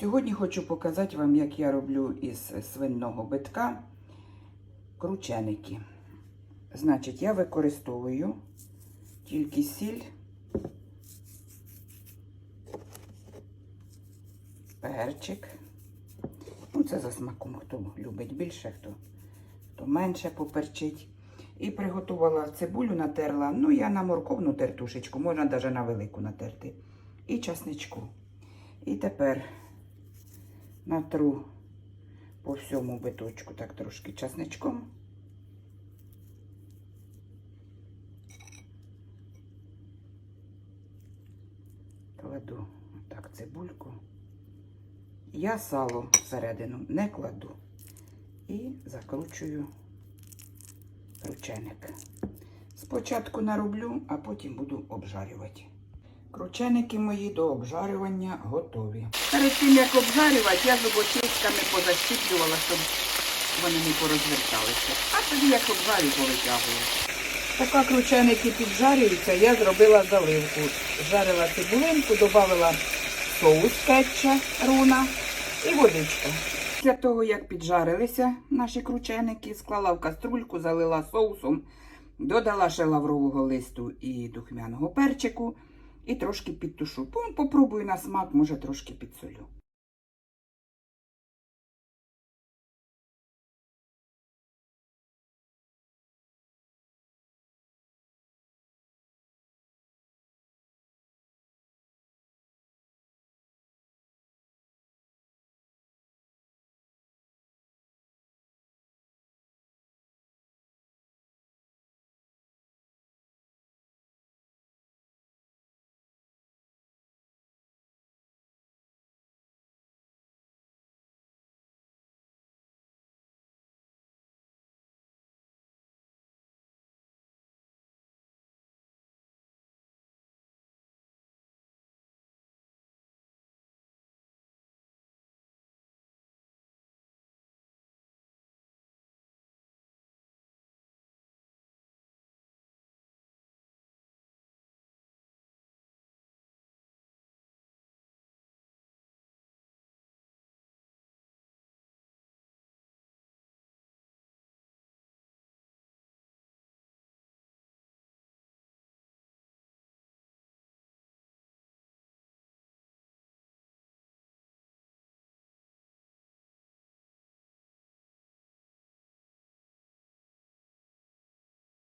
Сьогодні хочу показати вам, як я роблю із свиного битка крученики. Значить, я використовую тільки сіль, перчик. Ну, це за смаком, хто любить більше, хто, хто менше поперчить. І приготувала цибулю, натерла. Ну, я на морковну тертушечку, можна навіть на велику натерти. І часничку. І тепер натру по всьому биточку так трошки часничком. Кладу так цибульку. Я сало всередину не кладу і закручую крученик. Спочатку нароблю, а потім буду обжарювати. Крученики мої до обжарювання готові. Перед тим, як обжарювати, я зубочистками позащіплювала, щоб вони не порозверталися. А тоді, як обжарю, повитягую. Поки крученики піджарюються, я зробила заливку. Жарила цибулинку, додала соус кетча руна і водичка. Після того, як піджарилися наші крученики, склала в каструльку, залила соусом, додала ще лаврового листу і духмяного перчику і трошки підтушу. Попробую на смак, може трошки підсолю.